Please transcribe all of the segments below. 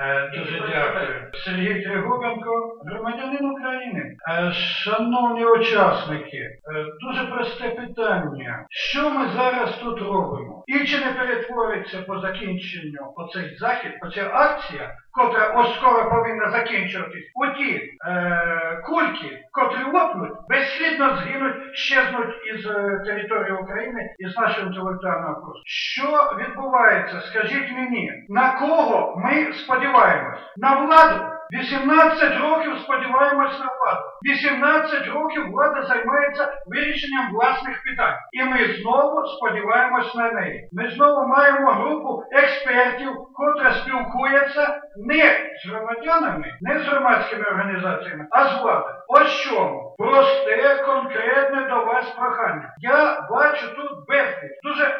Е, Дуже дякую. Сергій Тригубенко, громадянин України. Е, Шановні учасники, е, дуже просте питання. Що ми зараз тут робимо? І чи не перетвориться по закінченню оцей захід, оця акція, котра ось скоро повинна закінчуватись, у ті е, кульки, котрі лопнуть, безслідно згинуть, щезнуть із е, території України, із нашого інтелектуального простору. Що відбувається? Скажіть мені, на кого ми сподіваємось? На владу? 18 років сподіваємось на владу. 18 років влада займається вирішенням власних питань. І ми знову сподіваємось на неї. Ми знову маємо групу експертів, котра спілкується не з громадянами, не з громадськими організаціями, а з владою. Ось чому. Просте, конкретне до вас прохання. Я бачу тут безліч дуже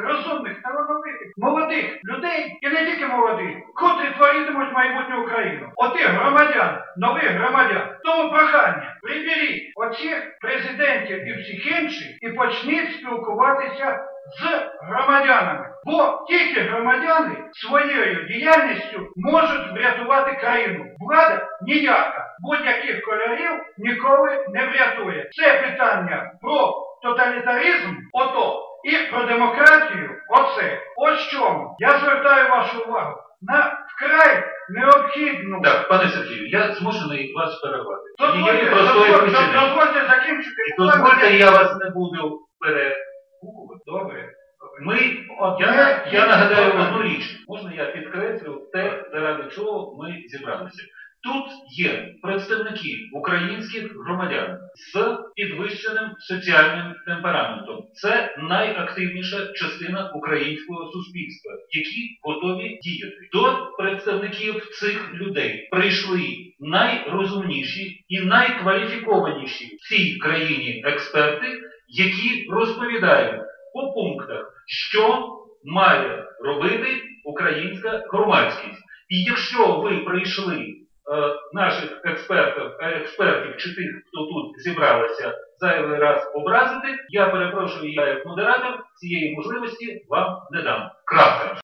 розумних, талановитих, молодих людей, і не тільки молодих, котрі творитимуть майбутню Україну. Отих громадян, нових громадян. Тому прохання, приберіть оцих президентів і всіх інших і почніть спілкуватися з громадянами. Бо тільки громадяни своєю діяльністю можуть врятувати країну. Влада ніяка, будь-яких кольорів ніколи не врятує. Це питання про тоталітаризм, ото, і про демократію, оце. Ось чому. Я звертаю вашу увагу на вкрай необхідну. Так, пане Сергію, я змушений вас перервати. Дозвольте, простої дозвольте, причини. дозвольте закінчити. Дозвольте, я вас не буду перегукувати. Добре. Ми, я, я нагадаю одну річ. Можна я підкреслю те, заради чого ми зібралися. Тут є представники українських громадян з підвищеним соціальним темпераментом. Це найактивніша частина українського суспільства, які готові діяти. До представників цих людей прийшли найрозумніші і найкваліфікованіші в цій країні експерти, які розповідають по пунктах, що має робити українська громадськість. І якщо ви прийшли наших експертів, е, експертів чи тих, хто тут зібралися, зайвий раз образити, я перепрошую, я як модератор цієї можливості вам не дам. Крапка.